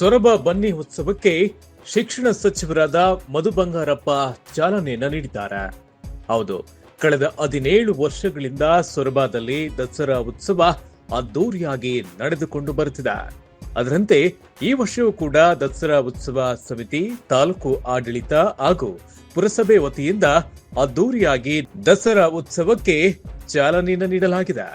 ಸೊರಬ ಬನ್ನಿ ಉತ್ಸವಕ್ಕೆ ಶಿಕ್ಷಣ ಸಚಿವರಾದ ಮಧು ಬಂಗಾರಪ್ಪ ಚಾಲನೆಯನ್ನು ನೀಡಿದ್ದಾರೆ. ಹೌದು, ಕಳೆದ ಹದಿನೇಳು ವರ್ಷಗಳಿಂದ ಸೊರಬದಲ್ಲಿ ದಸರಾ ಉತ್ಸವ ಅದ್ದೂರಿಯಾಗಿ ನಡೆದುಕೊಂಡು ಬರುತ್ತಿದೆ. ಅದರಂತೆ ಈ ವರ್ಷವೂ ಕೂಡ ದಸರಾ ಉತ್ಸವ ಸಮಿತಿ, ತಾಲೂಕು ಆಡಳಿತ ಹಾಗೂ ಪುರಸಭೆ ವತಿಯಿಂದ ಅದ್ದೂರಿಯಾಗಿ ದಸರಾ ಉತ್ಸವಕ್ಕೆ ಚಾಲನೆಯನ್ನು ನೀಡಲಾಗಿದೆ.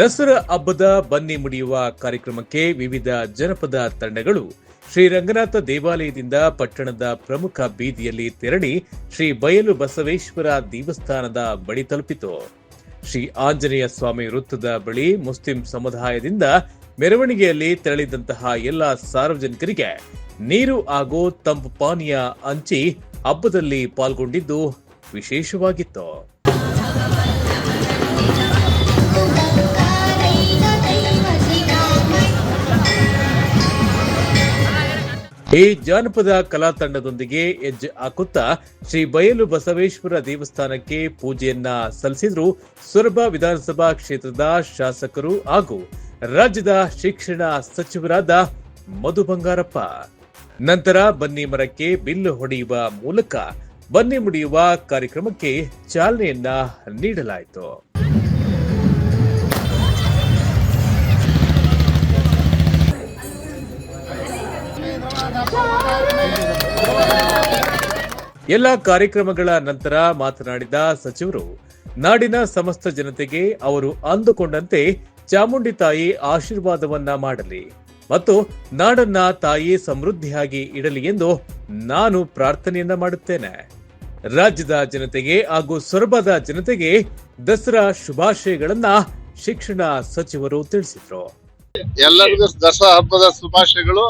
ದಸರಾ ಹಬ್ಬದ ಬನ್ನಿ ಮುಡಿಯುವ ಕಾರ್ಯಕ್ರಮಕ್ಕೆ ವಿವಿಧ ಜನಪದ ತಂಡಗಳು ಶ್ರೀ ರಂಗನಾಥ ದೇವಾಲಯದಿಂದ ಪಟ್ಟಣದ ಪ್ರಮುಖ ಬೀದಿಯಲ್ಲಿ ತೆರಳಿ ಶ್ರೀ ಬಯಲು ಬಸವೇಶ್ವರ ದೇವಸ್ಥಾನದ ಬಳಿ ತಲುಪಿತು. ಶ್ರೀ ಆಂಜನೇಯ ಸ್ವಾಮಿ ವೃತ್ತದ ಬಳಿ ಮುಸ್ಲಿಂ ಸಮುದಾಯದಿಂದ ಮೆರವಣಿಗೆಯಲ್ಲಿ ತೆರಳಿದಂತಹ ಎಲ್ಲ ಸಾರ್ವಜನಿಕರಿಗೆ ನೀರು ಹಾಗೂ ತಂಪು ಪಾನೀಯ ಹಂಚಿ ಹಬ್ಬದಲ್ಲಿ ಪಾಲ್ಗೊಂಡಿದ್ದು ವಿಶೇಷವಾಗಿತ್ತು. ಈ ಜಾನಪದ ಕಲಾ ತಂಡದೊಂದಿಗೆ ಹೆಜ್ಜೆ ಹಾಕುತ್ತಾ ಶ್ರೀ ಬಯಲು ಬಸವೇಶ್ವರ ದೇವಸ್ಥಾನಕ್ಕೆ ಪೂಜೆಯನ್ನ ಸಲ್ಲಿಸಿದ್ರು ಸೊರಬ ವಿಧಾನಸಭಾ ಕ್ಷೇತ್ರದ ಶಾಸಕರು ಹಾಗೂ ರಾಜ್ಯದ ಶಿಕ್ಷಣ ಸಚಿವರಾದ ಮಧು ಬಂಗಾರಪ್ಪ. ನಂತರ ಬನ್ನಿ ಮರಕ್ಕೆ ಬಿಲ್ಲು ಹೊಡೆಯುವ ಮೂಲಕ ಬನ್ನಿ ಮುಡಿಯುವ ಕಾರ್ಯಕ್ರಮಕ್ಕೆ ಚಾಲನೆಯನ್ನ ನೀಡಲಾಯಿತು. ಎಲ್ಲ ಕಾರ್ಯಕ್ರಮಗಳ ನಂತರ ಮಾತನಾಡಿದ ಸಚಿವರು, ನಾಡಿನ ಸಮಸ್ತ ಜನತೆಗೆ ಅವರು ಅಂದುಕೊಂಡಂತೆ ಚಾಮುಂಡಿ ತಾಯಿ ಆಶೀರ್ವಾದವನ್ನ ಮಾಡಲಿ ಮತ್ತು ನಾಡನ್ನ ತಾಯಿ ಸಮೃದ್ಧಿಯಾಗಿ ಇಡಲಿ ಎಂದು ನಾನು ಪ್ರಾರ್ಥನೆಯನ್ನ ಮಾಡುತ್ತೇನೆ. ರಾಜ್ಯದ ಜನತೆಗೆ ಹಾಗೂ ಸೊರಬದ ಜನತೆಗೆ ದಸರಾ ಶುಭಾಶಯಗಳನ್ನ ಶಿಕ್ಷಣ ಸಚಿವರು ತಿಳಿಸಿದ್ರು. ಎಲ್ಲರಿಗೂ ದಸರಾ ಹಬ್ಬದ ಶುಭಾಶಯಗಳು.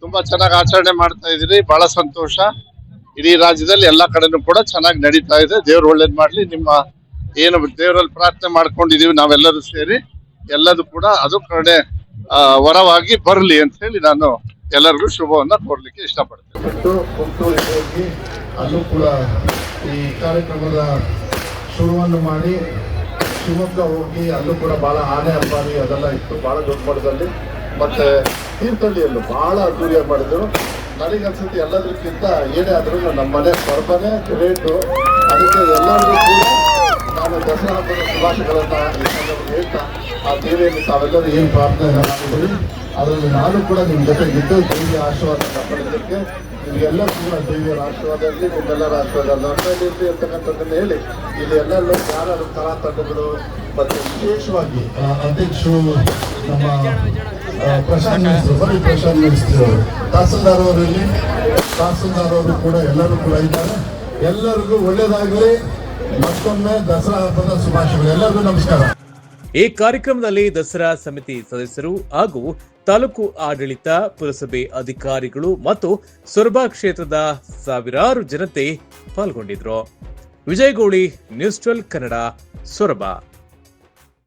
ತುಂಬಾ ಚೆನ್ನಾಗಿ ಆಚರಣೆ ಮಾಡ್ತಾ ಇದ್ದೀರಿ. ಬಹಳ ಸಂತೋಷ. ಇಡೀ ರಾಜ್ಯದಲ್ಲಿ ಎಲ್ಲಾ ಕಡೆನೂ ಕೂಡ ಚೆನ್ನಾಗಿ ನಡೀತಾ ಇದೆ. ದೇವ್ರು ಒಳ್ಳೇದ್ ಮಾಡ್ಲಿ. ನಿಮ್ಮ ಏನು ದೇವರಲ್ಲಿ ಪ್ರಾರ್ಥನೆ ಮಾಡ್ಕೊಂಡಿದೀವಿ ನಾವೆಲ್ಲರೂ ಸೇರಿ. ಎಲ್ಲದೂ ಕೂಡ ಅದು ಕಡೆ ವರವಾಗಿ ಬರಲಿ ಅಂತ ಹೇಳಿ ನಾನು ಎಲ್ಲರಿಗೂ ಶುಭವನ್ನ ಕೋರ್ಲಿಕ್ಕೆ ಇಷ್ಟಪಡ್ತೇನೆ. ಅಲ್ಲೂ ಕೂಡ ಈ ಕಾರ್ಯಕ್ರಮದ ಶುರುವನ್ನು ಮಾಡಿ, ಶಿವಮೊಗ್ಗ ಹೋಗಿ ಅಲ್ಲೂ ಕೂಡ ಬಹಳ ಆನೆ ಅಂಬಾರಿ ಅದೆಲ್ಲ ಇತ್ತು ಬಹಳ ದೊಡ್ಡ ಮಟ್ಟದಲ್ಲಿ. ಮತ್ತೆ ತೀರ್ಥಹಳ್ಳಿಯಲ್ಲೂ ಬಹಳ ಅದ್ದೂರಿಯಾಗಿ ಮಾಡಿದ್ರು. ನನಗೆ ಅನ್ಸುತ್ತೆ ಎಲ್ಲದಕ್ಕಿಂತ ಏನೇ ಆದ್ರೂ ನಮ್ಮ ಮನೆ ಸ್ವರ್ಪನೇ, ಗ್ರೇಟು. ಅದಕ್ಕೆ ಎಲ್ಲರಿಗೂ ಕೂಡ ನಾನು ದಸರಾ ಹಬ್ಬದ ಶುಭಾಶಯಗಳನ್ನು ಹೇಳ್ತಾ, ಆ ದೇವಿಯಲ್ಲಿ ತಾವೆಲ್ಲರೂ ಏನು ಪ್ರಾರ್ಥನೆ ಮಾಡಿದ್ದೀರಿ ಅದರಲ್ಲಿ ನಾನು ಕೂಡ ನಿಮ್ಮ ಜೊತೆಗಿದ್ದು ದೇವಿಯ ಆಶೀರ್ವಾದ ಪಡೆದಕ್ಕೆ ನಿಮಗೆಲ್ಲ ಕೂಡ ದೇವಿಯರ ಆಶೀರ್ವಾದ ಇರಲಿ ನಿಮ್ಮೆಲ್ಲರ ಆಶೀರ್ವಾದ ನಮ್ಮಲ್ಲಿ ಇರಲಿ ಅಂತಕ್ಕಂಥದ್ದನ್ನು ಹೇಳಿ, ಇಲ್ಲಿ ಎಲ್ಲರೂ ಯಾರು ಕಲಾ ತಂಡಗಳು ಮತ್ತು ವಿಶೇಷವಾಗಿ ಅಧ್ಯಕ್ಷರು, ನಮ್ಮ ಪ್ರಶಾಂತ್ ಮಿಸ್ರು ಬರೀ ಪ್ರಶಾಂತ್ ಅವರು ತಹಸೀಲ್ದಾರ್ ಅವರು ಇಲ್ಲಿ ತಹಸೀಲ್ದಾರ್ ಅವರು ಕೂಡ ಎಲ್ಲರೂ ಕೂಡ ಇದ್ದಾರೆ. ಎಲ್ಲರಿಗೂ ಒಳ್ಳೆಯದಾಗಲಿ ಮತ್ತೊಮ್ಮೆ ದಸರಾ ಹಬ್ಬದ ಶುಭಾಶಯಗಳು. ಎಲ್ಲರಿಗೂ ನಮಸ್ಕಾರ. ಈ ಕಾರ್ಯಕ್ರಮದಲ್ಲಿ ದಸರಾ ಸಮಿತಿ ಸದಸ್ಯರು ಹಾಗೂ ತಾಲೂಕು ಆಡಳಿತ, ಪುರಸಭೆ ಅಧಿಕಾರಿಗಳು ಮತ್ತು ಸೊರಬಾ ಕ್ಷೇತ್ರದ ಸಾವಿರಾರು ಜನತೆ ಪಾಲ್ಗೊಂಡಿದ್ರು. Vijaya Gowli, news twelve Kannada, Soraba.